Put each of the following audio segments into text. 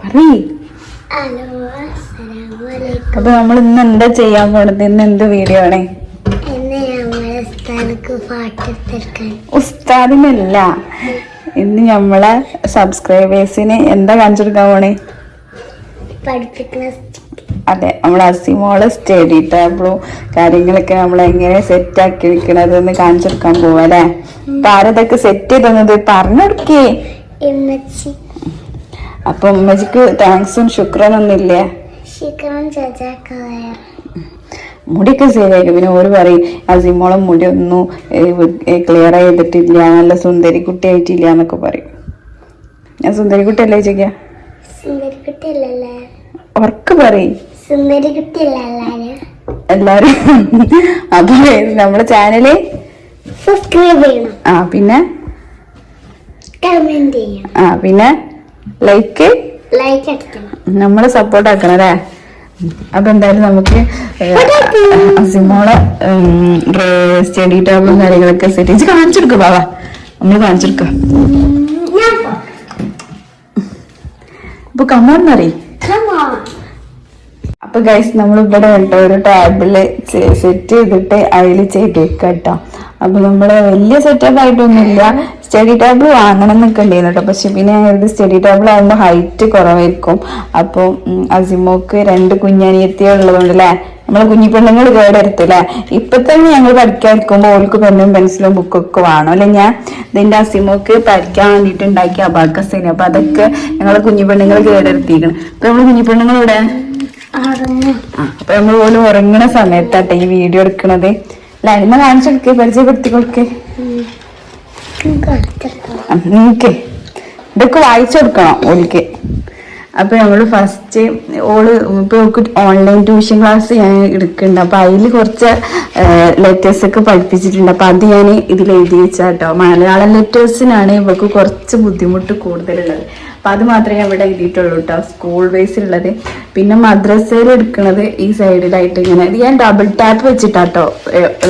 പറയ്. അപ്പൊ നമ്മൾ ഇന്ന് എന്താ ചെയ്യാൻ പോണത്? ഇന്ന് എന്ത് വീഡിയോ ആണ്? ഉസ്താദിനല്ല. ഇന്ന് നമ്മളെ സബ്സ്ക്രൈബേഴ്സിന് എന്താ കാണിച്ചു കൊടുക്കാൻ പോണേ? അതെ നമ്മൾ അസിമോൾ സ്റ്റഡി ടേബിളും കാര്യങ്ങളൊക്കെ നമ്മൾ എങ്ങനെ സെറ്റ് ആക്കി വെക്കണത് എന്ന് കാണിച്ചു കൊടുക്കാൻ പോവാ അല്ലെ? അപ്പൊ ആരതൊക്കെ സെറ്റ് ചെയ്തത് പറഞ്ഞു പറഞ്ഞെടുക്കേ ഇമ്മച്ചി. അപ്പൊ ഉമ്മജിക്ക് താങ്ക്സും ചജാക്കയർ മുടിയൊക്കെ ശരിയാക്കി പിന്നെ ഓര് പറയും അസിമോളം മുടി ഒന്നും ക്ലിയർ ചെയ്തിട്ടില്ല നല്ല സുന്ദരി കുട്ടി ആയിട്ടില്ല എന്നൊക്കെ പറയും. ഞാൻ സുന്ദരി കുട്ടി അല്ലേ സുന്ദരിക്കുട്ടിയല്ലല്ലേ ഉറക്ക് പറയും. എല്ലാരും? അപ്പൊ നമ്മുടെ ചാനൽ? സബ്സ്ക്രൈബ് ചെയ്യണം. ആ പിന്നെ? കമന്റ് ചെയ്യണം. ആ പിന്നെ? ലൈക്ക് ലൈക്ക് സപ്പോർട്ട് ആക്കണം അല്ലേ അപ്പൊ എന്തായാലും നമുക്ക് അസിമോളെ സ്റ്റഡി ടേബിളും കാര്യങ്ങളൊക്കെ സെറ്റ് ചെയ്ത് കാണിച്ചെടുക്കുക ബാബാ നമ്മൾ കാണിച്ചെടുക്കാം. അപ്പൊ on. അപ്പൊ ഗൈസ് നമ്മൾ ഇവിടെ കേട്ടോ ഒരു ടാബിൽ സെറ്റ് ചെയ്തിട്ട് അതിൽ ചെയ്തേക്കാം കേട്ടോ അപ്പൊ നമ്മൾ വലിയ സെറ്റപ്പ് ആയിട്ടൊന്നുമില്ല. സ്റ്റഡി ടേബിൾ വാങ്ങണം എന്നൊക്കെ ഉണ്ടായിരുന്നു കേട്ടോ. പക്ഷെ പിന്നെ ഇത് സ്റ്റഡി ടേബിൾ ആകുമ്പോൾ ഹൈറ്റ് കുറവായിരിക്കും. അപ്പൊ അസിമോക്ക് രണ്ട് കുഞ്ഞനിയത്തിയ ഉള്ളതുകൊണ്ട് അല്ലേ നമ്മളെ കുഞ്ഞി പെണ്ണുങ്ങൾ കേടെടുത്തില്ലേ ഇപ്പൊ തന്നെ ഞങ്ങൾ പഠിക്കാതിരിക്കുമ്പോൾ ഓൾക്ക് പെണ്ണും പെൻസിലും ബുക്കൊക്കെ വേണം അല്ലെ ഞാൻ? ഇതിന്റെ അസിമോക്ക് പഠിക്കാൻ വേണ്ടിയിട്ട് ഉണ്ടാക്കിയ അബാക്കസിന്. അപ്പൊ അതൊക്കെ ഞങ്ങളെ കുഞ്ഞി പെണ്ണുങ്ങൾ കേടെടുത്തിരിക്കണം അപ്പൊ നമ്മൾ കുഞ്ഞി പെണ്ണുങ്ങൾ ഇവിടെ അപ്പൊ നമ്മൾ പോലും ഉറങ്ങണ സമയത്താട്ടെ ഈ വീഡിയോ എടുക്കണത്. ലൈമ കാണിച്ചു കൊടുക്കേ പരിചയപ്പെടുത്തി കൊടുക്കേ. നിനക്ക് ഇതൊക്കെ വായിച്ചു കൊടുക്കണം ഓൾക്ക് അപ്പൊ നമ്മൾ ഫസ്റ്റ് ഓൾ ഇപ്പൊ ഓൺലൈൻ ട്യൂഷൻ ക്ലാസ് ഞാൻ എടുക്കുന്നുണ്ട് അപ്പൊ അതിൽ കുറച്ച് ലെറ്റേഴ്സ് ഒക്കെ പഠിപ്പിച്ചിട്ടുണ്ട്. അപ്പൊ അത് ഞാൻ ഇതിൽ എഴുതി വെച്ചാട്ടോ. മലയാളം ലെറ്റേഴ്സിനാണ് ഇവൾക്ക് കുറച്ച് ബുദ്ധിമുട്ട് കൂടുതലുള്ളത്. അപ്പൊ അത് മാത്രമേ അവിടെ എഴുതിയിട്ടുള്ളൂ കേട്ടോ സ്കൂൾ ബേസിലുള്ളത് പിന്നെ മദ്രസയിൽ എടുക്കുന്നത് ഈ സൈഡിലായിട്ട് ഇങ്ങനെ. ഇത് ഞാൻ ഡബിൾ ടാപ്പ് വെച്ചിട്ടാട്ടോ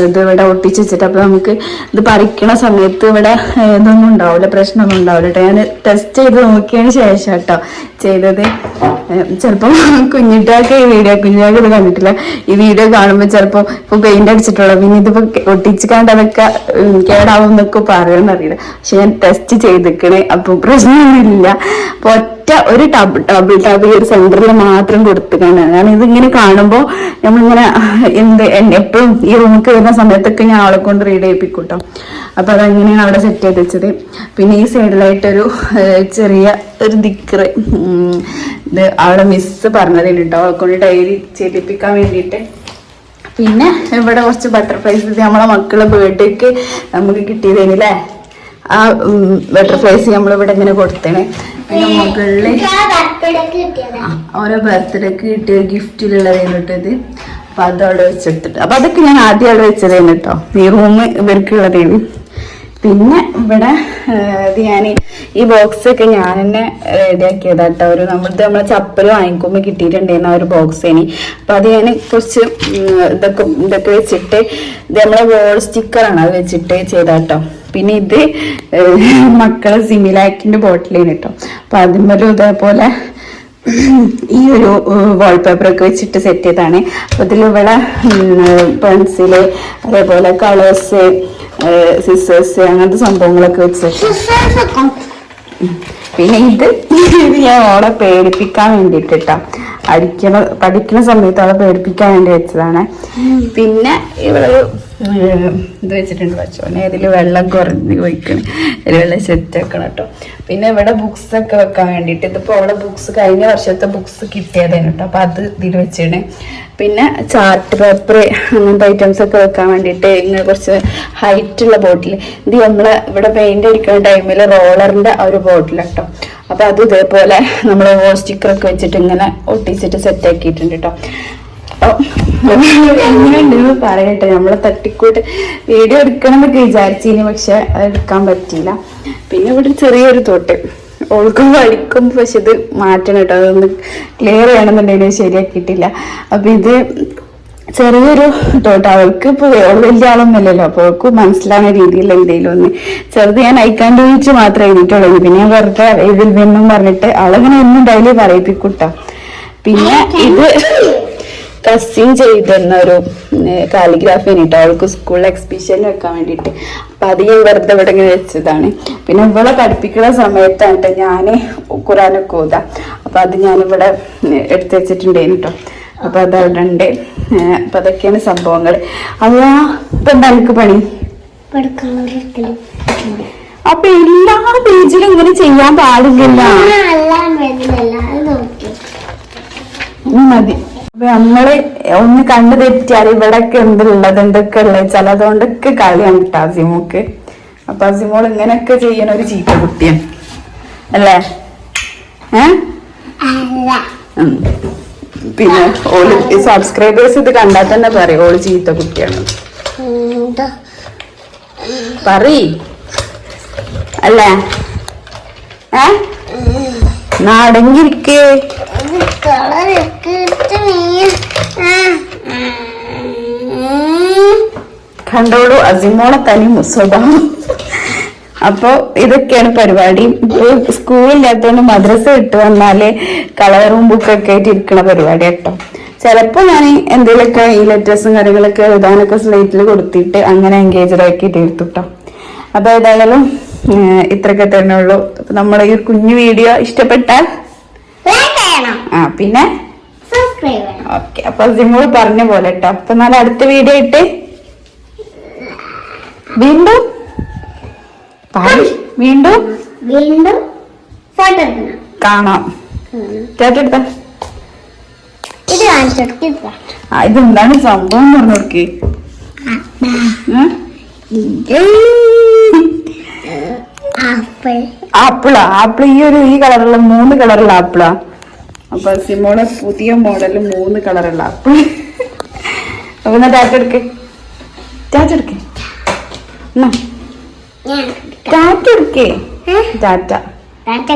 ഇത് ഇവിടെ ഒട്ടിച്ച് വെച്ചിട്ട്. അപ്പൊ നമുക്ക് ഇത് പറിക്കണ സമയത്ത് ഇവിടെ ഇതൊന്നും ഉണ്ടാവില്ല പ്രശ്നമൊന്നും ഉണ്ടാവില്ല കേട്ടോ ഞാൻ ടെസ്റ്റ് ചെയ്ത് നോക്കിയതിന് ശേഷം കേട്ടോ ചെയ്തത്. ചിലപ്പം കുഞ്ഞിട്ടാക്ക് ഈ വീഡിയോ കുഞ്ഞിട്ടാക്ക് ഇത് കണ്ടിട്ടില്ല. ഈ വീഡിയോ കാണുമ്പോൾ ചിലപ്പോൾ ഇപ്പൊ പെയിന്റ് അടിച്ചിട്ടുള്ള പിന്നെ ഇതിപ്പോ ഒട്ടിച്ച് കണ്ട് അതൊക്കെ കേടാവും എന്നൊക്കെ പറയുമെന്നറിയില്ല പക്ഷെ ഞാൻ ടെസ്റ്റ് ചെയ്തിക്കണേ. അപ്പൊ പ്രശ്നമൊന്നുമില്ല. ഒറ്റ ഒരു ടബ് ടബിൾ ടബ് ഈ ഒരു സെന്ററിൽ മാത്രം കൊടുത്തുകയാണ് കാരണം ഇതിങ്ങനെ കാണുമ്പോൾ നമ്മളിങ്ങനെ എന്ത് എപ്പോഴും ഈ റൂമിൽ വരുന്ന സമയത്തൊക്കെ ഞാൻ ആളെ കൊണ്ട് റീഡ് ചെയ്യിപ്പിക്കൂട്ടോ. അപ്പൊ അതങ്ങനെയാണ് അവിടെ സെറ്റ് ചെയ്ത് വെച്ചത്. പിന്നെ ഈ സൈഡിലായിട്ടൊരു ചെറിയ ഒരു ദിക്കറ് ഇത് അവിടെ മിസ് പറഞ്ഞതിന് കേട്ടോ അവളെ കൊണ്ട് ഡയറി ചെയ്യിപ്പിക്കാൻ വേണ്ടിയിട്ട്. പിന്നെ ഇവിടെ കുറച്ച് ബട്ടർഫ്ലൈസ് നമ്മളെ മക്കളെ ബേർഡേക്ക് നമുക്ക് കിട്ടിയതേനല്ലേ ആ ബട്ടർഫ്ലൈസ് നമ്മളിവിടെ ഇങ്ങനെ കൊടുത്തേനെ. പിന്നെ മുകളിൽ ഓരോ ബർത്ത്ഡേക്ക് കിട്ടിയ ഗിഫ്റ്റിലുള്ളതാണ് കേട്ടോ ഇത് അപ്പൊ അത് അവിടെ വെച്ചെടുത്തിട്ട് അപ്പൊ അതൊക്കെ ഞാൻ ആദ്യം അവിടെ വെച്ചതേന് കേട്ടോ ഈ റൂം ഇവർക്കുള്ളതേന് പിന്നെ ഇവിടെ ഇത് ഞാൻ ഈ ബോക്സ് ഒക്കെ ഞാൻ തന്നെ റെഡിയാക്കിയതാ കേട്ടോ ഒരു നമ്മളത് നമ്മളെ ചപ്പൽ വാങ്ങിക്കുമ്പോൾ കിട്ടിയിട്ടുണ്ടായിരുന്ന ഒരു ബോക്സ് ഇനി അപ്പൊ അത് ഞാൻ കുറച്ച് ഇതൊക്കെ ഇതൊക്കെ വെച്ചിട്ട് ഇത് നമ്മളെ വോൾ സ്റ്റിക്കറാണ് അത് വെച്ചിട്ട് ചെയ്താട്ടോ പിന്നെ ഇത് മക്കളെ സിമിലാക്കിന്റെ ബോട്ടിലാണ് കേട്ടോ അപ്പൊ അതിന്മേലും ഇതേപോലെ ഈ ഒരു വാൾപേപ്പർ ഒക്കെ വെച്ചിട്ട് സെറ്റ് ചെയ്താണ് അപ്പൊ ഇതിൽ ഇവിടെ പെൻസിൽ അതേപോലെ കളേഴ്സ് സിസേഴ്സ് അങ്ങനത്തെ സംഭവങ്ങളൊക്കെ വെച്ച് പിന്നെ ഇത് ഇത് ഞാൻ ഓളെ പേടിപ്പിക്കാൻ വേണ്ടിട്ട് കേട്ടോ അടിക്കണ പഠിക്കുന്ന സമയത്ത് അവളെ പേടിപ്പിക്കാൻ വേണ്ടി വെച്ചതാണ്. പിന്നെ ഇവിടെ ഇത് വെച്ചിട്ടുണ്ട് പച്ചോനെ അതിൽ വെള്ളം കുറഞ്ഞ് വയ്ക്കണം ഇതിൽ വെള്ളം സെറ്റ് ആക്കണം കേട്ടോ. പിന്നെ ഇവിടെ ബുക്സ് ഒക്കെ വെക്കാൻ വേണ്ടിയിട്ട് ഇതിപ്പോൾ അവളെ ബുക്സ് കഴിഞ്ഞ വർഷത്തെ ബുക്സ് കിട്ടിയതാണ് കേട്ടോ. അപ്പൊ അത് ഇതിൽ വെച്ചിട്ട് പിന്നെ ചാർട്ട് പേപ്പർ അങ്ങനത്തെ ഐറ്റംസ് ഒക്കെ വെക്കാൻ വേണ്ടിയിട്ട് ഇങ്ങനെ കുറച്ച് ഹൈറ്റ് ഉള്ള ബോട്ടിൽ ഇത് നമ്മൾ ഇവിടെ പെയിന്റ് അടിക്കുന്ന ടൈമിൽ റോളറിന്റെ ആ ഒരു ബോട്ടിൽ കേട്ടോ അപ്പൊ അത് ഇതേപോലെ നമ്മൾ സ്റ്റിക്കർ ഒക്കെ വെച്ചിട്ട് ഇങ്ങനെ ഒട്ടിച്ചിട്ട് സെറ്റ് ആക്കിയിട്ടുണ്ട് കേട്ടോ. എങ്ങനെയുണ്ടെന്ന് പറയട്ടെ. നമ്മളെ തട്ടിക്കൂട്ട് വീഡിയോ എടുക്കണം എന്നൊക്കെ വിചാരിച്ചിനി പക്ഷെ അത് എടുക്കാൻ പറ്റിയില്ല. പിന്നെ ഇവിടെ ചെറിയൊരു തോട്ട്. ഓൾക്കും വഴിക്കും പക്ഷെ ഇത് മാറ്റണം കേട്ടോ. അതൊന്ന് ക്ലിയർ ചെയ്യണമെന്നുണ്ടെങ്കിൽ ശരിയാക്കിയിട്ടില്ല. അപ്പൊ ഇത് ചെറിയൊരു തോട്ട്. അവൾക്ക് ഇപ്പൊ വലിയ ആളൊന്നുമല്ലല്ലോ അപ്പൊ അവൾക്ക് മനസ്സിലാവുന്ന രീതിയിൽ എന്തെങ്കിലും ഒന്ന് ചെറുത് ഞാൻ അയക്കാണ്ട് ചോദിച്ച് മാത്രമേ എഴുതിയിട്ടുള്ളൂ. പിന്നെ ഞാൻ വെറുതെ ഇതിൽ നിന്നും പറഞ്ഞിട്ട് അവളങ്ങനെ എന്നും ഡെയിലി പറയിപ്പിക്കൂട്ടോ പിന്നെ ഇത് കസിൻ ചെയ്തിരുന്ന ഒരു കാലിഗ്രാഫി കേട്ടോ അവൾക്ക് സ്കൂളിൽ എക്സിബിഷൻ വെക്കാൻ വേണ്ടിയിട്ട് അപ്പം അത് ഞാൻ വെറുതെ ഇവിടെ ഇങ്ങനെ വെച്ചതാണ്. പിന്നെ ഇവളെ പഠിപ്പിക്കുന്ന സമയത്താണ് ഞാൻ ഖുറാനൊക്കെ ഓതാ അപ്പം അത് ഞാനിവിടെ എടുത്തു വെച്ചിട്ടുണ്ടായിരുന്നു കേട്ടോ അപ്പം അത് അവിടെ ഉണ്ട് അപ്പം അതൊക്കെയാണ് സംഭവങ്ങൾ. അതാ ഇപ്പം എന്താ എനിക്ക് പണി? അപ്പൊ എല്ലാ പേജിലും ഇങ്ങനെ ചെയ്യാൻ പാടില്ല മതി. നമ്മൾ ഒന്ന് കണ്ടു തെറ്റിയാൽ ഇവിടൊക്കെ എന്തുള്ളത്? എന്തൊക്കെ ഉള്ളത് ചിലതുകൊണ്ടൊക്കെ കളിയാണ് കേട്ടോ അസിമോക്ക് അപ്പൊ അസിമോൾ ഇങ്ങനെയൊക്കെ ചെയ്യണ ഒരു ചീത്ത കുട്ടിയാണ് അല്ലേ? ഏ. പിന്നെ ഓൾ സബ്സ്ക്രൈബേഴ്സ് ഇത് കണ്ടാൽ തന്നെ പറയും ഓൾ ചീത്ത കുട്ടിയാണ്. പറ അല്ലേ? ഏ? ആ കണ്ടോളൂ അസിമോളെ തനി സ്വഭാവം. അപ്പോ ഇതൊക്കെയാണ് പരിപാടി. ഇപ്പൊ സ്കൂളില്ലാത്തോണ്ട് മദ്രസ ഇട്ട് വന്നാൽ കളറും ബുക്കൊക്കെ ആയിട്ട് ഇരിക്കണ പരിപാടി കേട്ടോ. ചിലപ്പോ ഞാൻ എന്തെങ്കിലുമൊക്കെ ഈ ലെറ്റേഴ്സും കാര്യങ്ങളൊക്കെ എഴുതാനൊക്കെ സ്ലേറ്റിൽ കൊടുത്തിട്ട് അങ്ങനെ എൻഗേജഡ് ആക്കി തീർത്തുട്ടോ. അപ്പൊ ഏതായാലും ഇത്രയൊക്കെ തന്നെ ഉള്ളൂ. അപ്പൊ നമ്മുടെ ഈ കുഞ്ഞു വീഡിയോ ഇഷ്ടപ്പെട്ടാൽ ആ പിന്നെ ഓക്കെ അപ്പൊ സിമോൾ പറഞ്ഞ പോലെ കേട്ടോ അപ്പൊ നാളെ അടുത്ത വീഡിയോ ഇട്ട് വീണ്ടും. വീണ്ടും വീണ്ടും കാണാം. ചേട്ടെടുത്ത ആ ഇതെന്താണ് സംഭവം പറഞ്ഞു നോക്കി ആപ്പിളാ? ആപ്പിൾ ഈ ഒരു ഈ കളറുള്ള മൂന്ന് കളറുള്ള ആപ്പിളാ? അപ്പൊ സിമോളെ പുതിയ മോഡൽ മൂന്ന് കളറുള്ള ആപ്പിൾ. അപ്പൊ എന്നാ ടാറ്റ എടുക്കേ. ടാറ്റ എടുക്കേ. ടാറ്റ എടുക്കേ. ടാറ്റ. ടാറ്റ